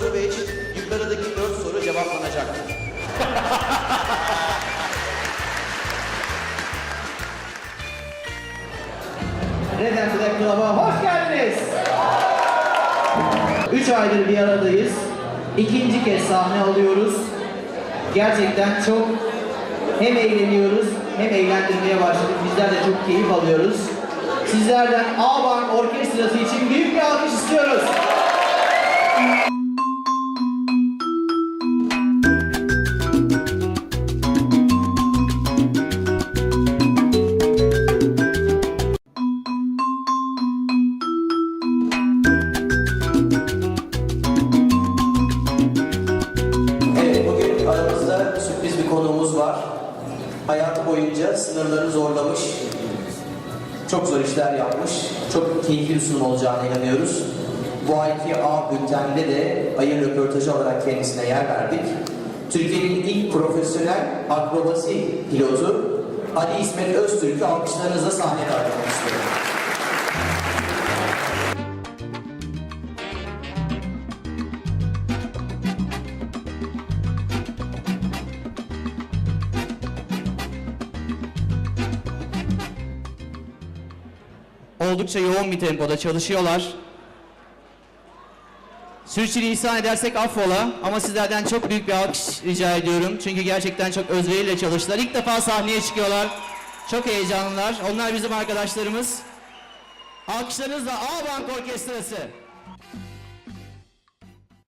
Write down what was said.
soru ve yukarıdaki dört soru cevaplanacak. Red and Black Club'a hoş geldiniz. Üç aydır bir aradayız. İkinci kez sahne alıyoruz. Gerçekten çok hem eğleniyoruz hem eğlendirmeye başladık. Bizler de çok keyif alıyoruz. Sizlerden A-Bank Orkestrası için büyük bir alkış istiyoruz. Boyunca sınırları zorlamış, çok zor işler yapmış, çok keyifli bir sunum olacağına inanıyoruz. Bu ayki A bültende de ayın röportajı olarak kendisine yer verdik. Türkiye'nin ilk profesyonel akrobasi pilotu Ali İsmet Öztürk'ü alkışlarınızla sahneye davet etmek istiyorum. Oldukça yoğun bir tempoda çalışıyorlar. Sürçülisan edersek affola ama sizlerden çok büyük bir alkış rica ediyorum. Çünkü gerçekten çok özveriyle çalıştılar. İlk defa sahneye çıkıyorlar. Çok heyecanlılar. Onlar bizim arkadaşlarımız. Alkışlarınızla A Bank Orkestrası.